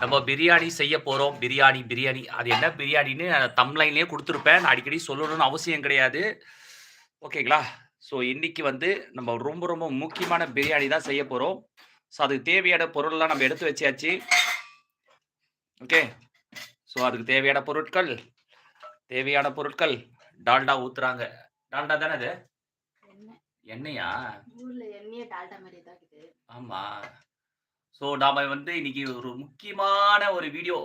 நம்ம பிரியாணி செய்ய போறோம். பிரியாணி பிரியாணி. அது என்ன பிரியாணின்னு தம்ப்லைன்லயே குடுத்துருப்பேன். நான் அடிக்கடி சொல்லணும்னு அவசியம் கிடையாது. ஓகேங்களா? ஸோ இன்னைக்கு வந்து நம்ம ரொம்ப ரொம்ப முக்கியமான பிரியாணி தான் செய்ய போறோம். ஸோ அதுக்கு தேவையான பொருள்லாம் நம்ம எடுத்து வச்சாச்சு. ஓகே. ஸோ அதுக்கு தேவையான பொருட்கள் தேவையான பொருட்கள் டால்டா ஊத்துறாங்க. டால்டா தானே அது? எண்ணெய். எண்ணெயா? ஊர்ல எண்ணெயே டால்டா மாரியே தான். ஆமா. ஸோ நாம வந்து இன்னைக்கு ஒரு முக்கியமான ஒரு வீடியோ.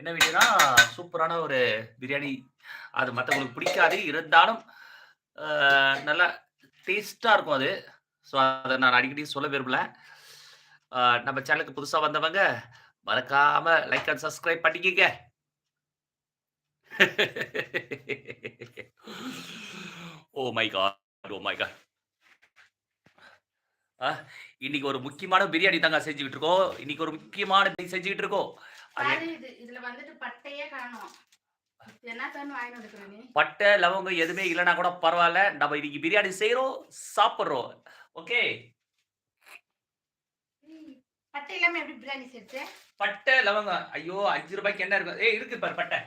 என்ன வீடியோனா, சூப்பரான ஒரு பிரியாணி. அது மற்றவங்களுக்கு பிடிக்காது. இருந்தாலும் நல்லா டேஸ்டாக இருக்கும் அது. ஸோ அதை நான் அடிக்கடி சொல்ல விரும்பல. நம்ம சேனலுக்கு புதுசாக வந்தவங்க, மறக்காம லைக் அண்ட் சப்ஸ்கிரைப் பண்ணிக்கங்க. Oh my God! Oh my god! இன்னைக்கு ஒரு முக்கியமான பிரியாணி தாங்க செஞ்சுகிட்டு இருக்கோம். இன்னைக்கு ஒரு முக்கியமான பிரியாணி செஞ்சுகிட்டு இருக்கோம். இதுல வந்துட்டு பட்டையே காணோம். பட்டை, லவங்கம் எதுவுமே இல்லன்னா கூட பரவால்ல. நம்ம இன்னைக்கு பிரியாணி செய்றோம், சாப்பிடுறோம். ஓகே. பட்டை இல்லாம எப்படி பிரியாணி செய்றது? பட்டை, லவங்கம். ஐயோ! ரூ. 5க்கு என்ன இருக்கும்? ஏய் இருக்கு பாரு பட்டை.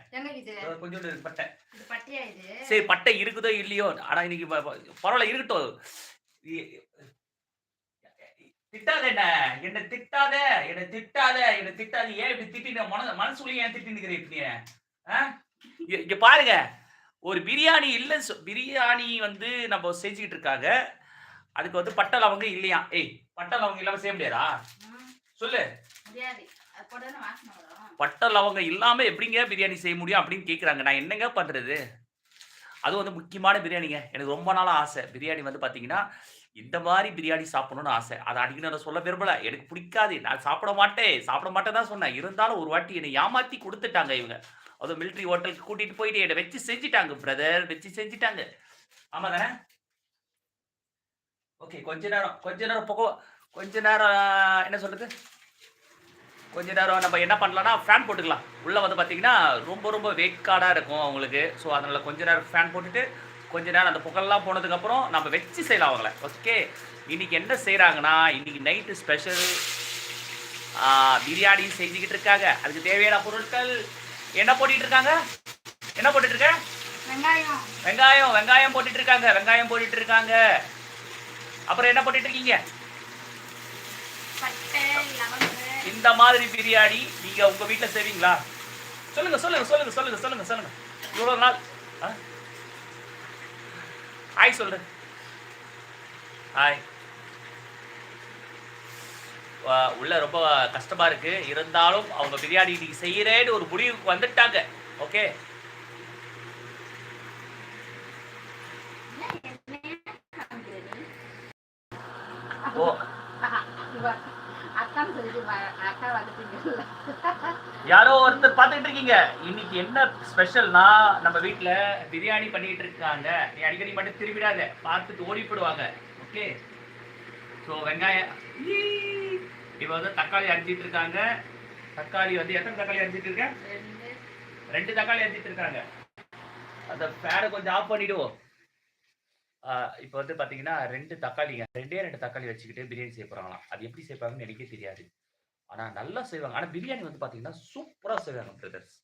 கொஞ்சோண்டு இருக்கு பட்டை. இது பட்டையா இது? சரி பட்டை இருக்குதோ இல்லையோ, ஆனா இன்னைக்கு ப ப பரவால்ல இருக்கட்டும். திட்டாத என்ன. என்ன திட்டாத, என்ன திட்டாத, என்ன திட்டாத. ஏன் இப்படி திட்டின? மன மனசுக்குள்ளயே ஏன் திட்டின்னுக்கிற இப்ப நீ? ஆ? இங்க பாருங்க. ஒரு பிரியாணி இல்ல பிரியாணி வந்து நம்ம செஞ்சுகிட்டு இருக்காங்க. அதுக்கு வந்து பட்டை, லவங்கம் இல்லையாம். ஏய் பட்டை, லவங்கம் இல்லாம செய்ய முடியாதா? சொல்லு. பட்டை, லவங்கம் இல்லாம எப்படிங்க பிரியாணி செய்ய முடியும் அப்படின்னு கேட்குறாங்க. நான் என்னங்க பண்றது? அதுவும் வந்து முக்கியமான பிரியாணிங்க. எனக்கு ரொம்ப நாளாக ஆசை. பிரியாணி வந்து பார்த்தீங்கன்னா, இந்த மாதிரி பிரியாணி சாப்பிடணும்னு ஆசை. அதை அடிக்கடி நான் சொல்ல விரும்பல. எனக்கு பிடிக்காது. நான் சாப்பிட மாட்டேன். சாப்பிட மாட்டேன் தான் சொன்னேன். இருந்தாலும் ஒரு வாட்டி என்னை ஏமாத்தி கொடுத்துட்டாங்க இவங்க. அதுவும் மிலிட்டரி ஹோட்டலுக்கு கூட்டிட்டு போயிட்டு என்ன வச்சு செஞ்சுட்டாங்க பிரதர். வச்சு செஞ்சுட்டாங்க. ஆமா தானே? ஓகே. கொஞ்ச நேரம் கொஞ்ச நேரம் போக கொஞ்ச நேரம் என்ன சொல்றது? கொஞ்ச நேரம் நம்ம என்ன பண்ணலாம்னா, ஃபேன் போட்டுக்கலாம். உள்ள வந்து பார்த்தீங்கன்னா, ரொம்ப ரொம்ப வேக்காடா இருக்கும் அவங்களுக்கு. ஸோ அதனால கொஞ்ச நேரம் ஃபேன் போட்டுட்டு, கொஞ்ச நேரம் அந்த புகைலாம் போனதுக்கப்புறம் நம்ம வச்சு செய்யலாம் அவங்கள. ஓகே. இன்னைக்கு என்ன செய்றாங்கன்னா, இன்னைக்கு நைட்டு ஸ்பெஷல் பிரியாணி செஞ்சுகிட்டு இருக்காங்க. அதுக்கு தேவையான பொருட்கள் என்ன போட்டுட்டு இருக்காங்க? என்ன போட்டுட்டு இருக்க? வெங்காயம். வெங்காயம் வெங்காயம் போட்டுட்டு இருக்காங்க. வெங்காயம் போட்டுட்டு இருக்காங்க. அப்புறம் என்ன போட்டுட்டு இருக்கீங்க? இந்த மாதிரி பிரியாணி நீங்க உங்க வீட்டில் செய்வீங்களா? சொல்லுங்க, சொல்லுங்க, சொல்லுங்க, சொல்லுங்க, சொல்லுங்க, சொல்லுங்க. இவ்வளவு நாள் ஆ? ஹாய் சொல்றேன் ஹாய். உள்ள ரொம்ப கஷ்டமா இருக்கு. இருந்தாலும் அவங்க பிரியாணி இன்னைக்கு செய்யறேன்னு ஒரு முடிவுக்கு வந்துட்டாங்க. ஓகே. யாரோ ஒருத்தர் பார்த்துட்டு இருக்கீங்க. இன்னைக்கு என்ன ஸ்பெஷல்னா, நம்ம வீட்ல பிரியாணி பண்ணிட்டு இருக்காங்க. நீ அடிக்கடி மட்டும் திரும்பிடாத. பார்த்துட்டு ஓடி போயிடுவாங்க. ஓகே. ஸோ வெங்காயம்! இப்ப வந்து தக்காளி அரிஞ்சிட்டு இருக்காங்க. தக்காளி வந்து எத்தனை தக்காளி அரிஞ்சிட்டு இருக்க? ரெண்டு. 2 தக்காளி அரிஞ்சிட்டு இருக்காங்க. அந்த ஃபேனை கொஞ்சம் ஆஃப் பண்ணிடுவோம். இப்ப வந்து பார்த்தீங்கன்னா, 2 தக்காளிங்க. 2டே 2 தக்காளி வச்சுக்கிட்டு பிரியாணி செய்ய போறாங்களாம். அது எப்படி செய்வாங்கன்னு எனக்கே தெரியாது. ஆனா நல்லா செய்வாங்க. ஆனா பிரியாணி வந்து பார்த்தீங்கன்னா, சூப்பரா செய்வாங்க பிரதர்ஸ்.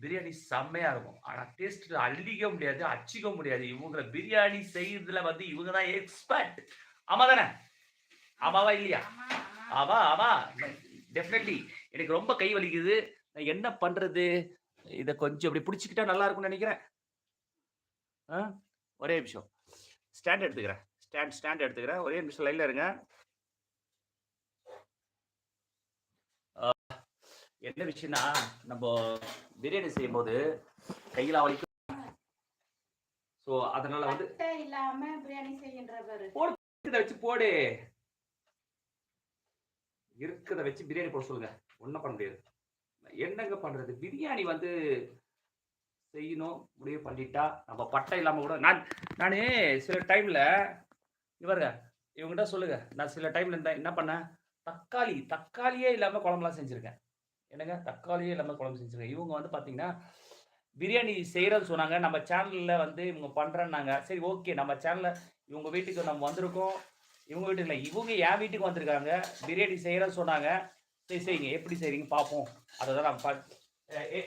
பிரியாணி செம்மையா இருக்கும். ஆனா டேஸ்ட்ல அள்ளிக்க முடியாது, அடிச்சுக்க முடியாது. இவங்கள பிரியாணி செய்றதுல வந்து இவங்க தான் எக்ஸ்பர்ட். ஆமா தானே? ஆமாவா இல்லையா? ஆமா, ஆமா. டெஃபினெட்லி. எனக்கு ரொம்ப கை வலிக்குது. நான் என்ன பண்றது? இத கொஞ்சம் இப்படி புடிச்சுக்கிட்டா நல்லா இருக்கும்னு நெனைக்கிறேன். ஒரே நிமிஷம். ஸ்டாண்ட் எடுத்துக்கிறேன். ஸ்டாண்ட் ஸ்டாண்ட் எடுத்துக்கிறேன். ஒரே நிமிஷம் லைன்ல இருங்க. ஆ என்ன விஷயம்னா, நம்ப பிரியாணி செய்யும்போது கையெல்லாம் வலிக்கும். ஸோ அதனால வந்து இல்லாம பிரியாணி செய்கின்ற பாரு. இருக்கிறத வச்சு போடு. இருக்கிறத வச்சு பிரியாணி போட சொல்லுங்க. ஒண்ணும் பண்ண முடியாது. என்னங்க பண்றது? பிரியாணி வந்து செய்யணும் முடிவு பண்ணிட்டா, நம்ம பட்டை இல்லாம கூட நான் நானு சில டைம்ல இங்க பாருங்க. இவங்ககிட்ட சொல்லுங்க. நான் சில டைம்ல என்ன பண்ணேன்? தக்காளி தக்காளியே இல்லாம குழம்புலாம் செஞ்சிருக்கேன். என்னங்க? தக்காளியே இல்லாம குழம்பு செஞ்சிருக்கேன். இவங்க வந்து பார்த்தீங்கன்னா, பிரியாணி செய்றேன்னு சொன்னாங்க. நம்ம சேனல்ல வந்து இவங்க பண்றேன்னாங்க. சரி ஓகே. நம்ம சேனல்ல இவங்க வீட்டுக்கு நம்ம வந்திருக்கோம். இவங்க வீட்டுக்கு இல்ல. இவங்க என் வீட்டுக்கு வந்திருக்காங்க. பிரியாணி செய்றேன்னு சொன்னாங்க. சரி சரிங்க எப்படி செய்றீங்க பார்ப்போம் அதை தான் நான் பார்த்து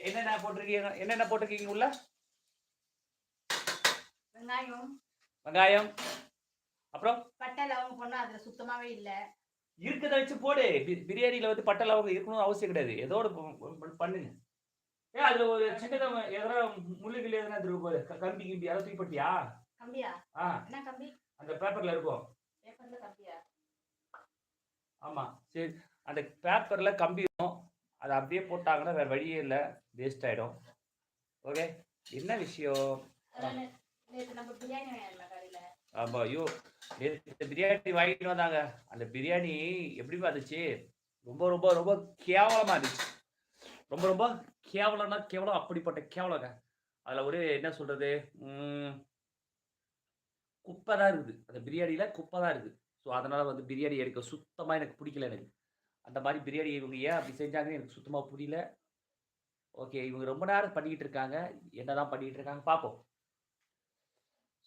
என்னென்ன போட்டிருக்கீங்க என்னென்ன போட்டிருக்கீங்க உள்ள வெங்காயம் வெங்காயம் அப்புறம் பட்டை லவங்கம் போனா அதுல சுத்தமாவே இல்ல இருக்கிறத வச்சு போடு. பிரியாணியில வந்து பட்டை லவங்கம் இருக்கணும்னு அவசியம் கிடையாது. ஏதோ ஒரு பண்ணுங்க. ஏ அதுல ஒரு சின்னதா எதனா முள்ளு கிள்ளு எதனா இருக்கு போது கம்பி கிம்பி. அதை தூக்கி போட்டியா? கம்பியா? ஆ. என்ன கம்பி? அந்த பேப்பர்ல இருக்கும். பேப்பர்ல கம்பியா? ஆமா. சரி. அந்த பேப்பர்ல கம்பி இருக்கும். அதை அப்படியே போட்டாங்கன்னா வேற வழியே இல்லை. வேஸ்ட் ஆயிடும். ஓகே. என்ன விஷயம்? ஆமா ஐயோ. பிரியாணி வாங்கிட்டு வந்தாங்க. அந்த பிரியாணி எப்படி இருந்துச்சு? ரொம்ப ரொம்ப ரொம்ப கேவலமா இருந்துச்சு. ரொம்ப ரொம்ப கேவலம்னா கேவலம் அப்படிப்பட்ட கேவலங்க. அதுல ஒரு என்ன சொல்றது? குப்பை தான் இருக்குது. அந்த பிரியாணியில குப்பை தான் இருக்குது. ஸோ அதனால வந்து பிரியாணி எடுக்க சுத்தமா எனக்கு பிடிக்கல எனக்கு. அந்த மாதிரி பிரியாணி இவங்க ஏன் அப்படி செஞ்சாங்கன்னு எனக்கு சுத்தமா புரியல. ஓகே இவங்க ரொம்ப நேரம் பண்ணிக்கிட்டு இருக்காங்க. என்னதான் பண்ணிக்கிட்டு இருக்காங்க பார்ப்போம்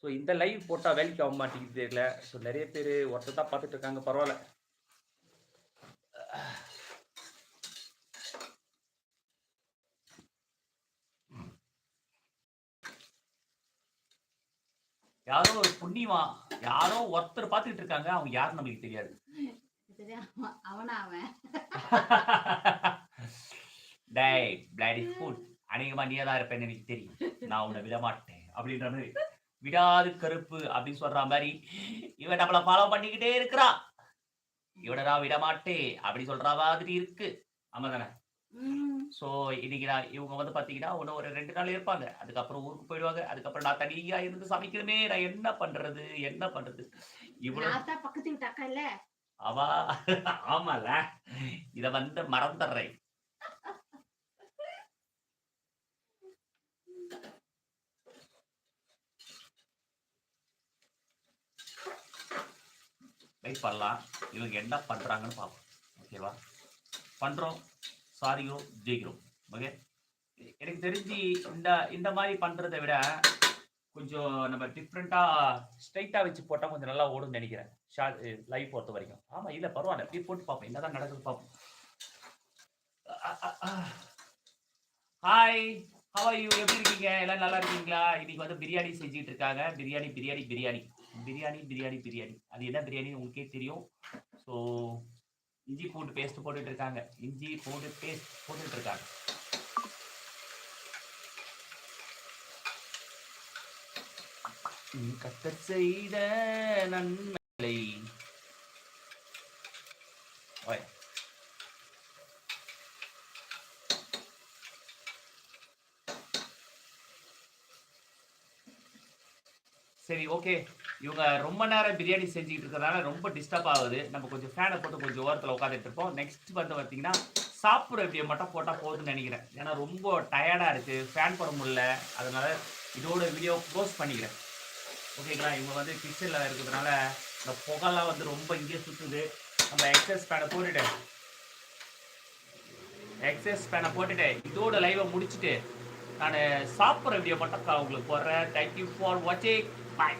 ஸோ இந்த லைவ் போட்டால் வேலைக்கு ஆக மாட்டேங்குது தெரியல. ஸோ நிறைய பேர் ஒருத்தர் தான் பார்த்துட்டு இருக்காங்க. பரவாயில்ல. யாரோ ஒரு புண்ணியமா யாரோ ஒருத்தர் பார்த்துட்டு இருக்காங்க. அவங்க யாருன்னு நமக்கு தெரியாது. டேய் பிளாடி ஃபுட் அநேகமா நீயே தான் இருப்பேன்னு எனக்கு தெரியும். நான் உன்னை விட மாட்டேன் அப்படின்ற மாதிரி. விடாது கருப்பு அப்படின்னு சொல்ற மாதிரி இவன் நம்மள ஃபாலோ பண்ணிக்கிட்டே இருக்கிறா. இவனை நான் விட மாட்டேன் அப்படி சொல்ற மாதிரி இருக்கு. ஆமா தானே ம், ஸோ இன்னைக்கு நான் இவங்க வந்து பாத்தீங்கன்னா இன்னும் ஒரு ரெண்டு நாள் இருப்பாங்க. அதுக்கப்புறம் ஊருக்கு போயிடுவாங்க. அதுக்கப்புறம் நான் தனியா இருந்து சமைக்கணுமே. நான் என்ன பண்றது? என்ன பண்றது? இவ்வளவு பக்கத்து இல்ல? அவா ஆமால இத வந்து மறந்துடுறேன். ட்ரை பண்ணலாம் இவங்க என்ன பண்ணுறாங்கன்னு பார்ப்போம். ஓகேவா? பண்ணுறோம் சாரியோ ஜெயிக்கிறோம். ஓகே? எனக்கு தெரிஞ்சு இந்த இந்த மாதிரி பண்ணுறதை விட கொஞ்சம் நம்ம டிஃப்ரெண்ட்டாக ஸ்ட்ரைட்டாக வச்சு போட்டால் கொஞ்சம் நல்லா ஓடும்னு நினைக்கிறேன். ஷார்ட் லைவ் பொறுத்த வரைக்கும். ஆமாம் இல்லை பரவாயில்ல. அப்படியே போட்டு பார்ப்போம். என்னதான் நடக்குது பார்ப்போம். ஹாய் ஹவ் யூ எப்படி இருக்கீங்க? எல்லாம் நல்லா இருக்கீங்களா? இன்னைக்கு வந்து பிரியாணி செஞ்சுட்டு இருக்காங்க. பிரியாணி பிரியாணி பிரியாணி. பிரியாணி பிரியாணி பிரியாணி. அது என்ன பிரியாணி உங்களுக்கே தெரியும். ஸோ இஞ்சி பூண்டு பேஸ்ட் போட்டுட்டு இருக்காங்க இஞ்சி பூண்டு பேஸ்ட் போட்டுட்டு இருக்காங்க கத்த செய்த நன்மை ஓய். சரி ஓகே இவங்க ரொம்ப நேரம் பிரியாணி செஞ்சுக்கிட்டு இருக்கிறதால ரொம்ப டிஸ்டர்ப் ஆகுது. நம்ம கொஞ்சம் ஃபேனை போட்டு கொஞ்சம் ஓரத்தில் உட்காந்துட்டு இருப்போம். நெக்ஸ்ட் வந்து பார்த்தீங்கன்னா சாப்பிட்ற வீடியோ மட்டும் போட்டால் போதும்னு நினைக்கிறேன். ஏன்னா ரொம்ப டயர்டாக இருக்குது ஃபேன் போட முடியல. அதனால இதோட வீடியோ க்ளோஸ் பண்ணிக்கிறேன். ஓகேங்களா இவங்க வந்து கிச்சனில் இருக்கிறதுனால இந்த புகைலாம் வந்து ரொம்ப இங்கே சுற்றுது நம்ம எக்ஸஸ் ஃபேனை போட்டுட்டேன் எக்ஸஸ் ஃபேனை போட்டுட்டேன் இதோட லைவை முடிச்சுட்டு நான் சாப்பிட்ற வீடியோ மட்டும் உங்களுக்கு போடுறேன். தேங்க்யூ ஃபார் வாட்சிங் பாய்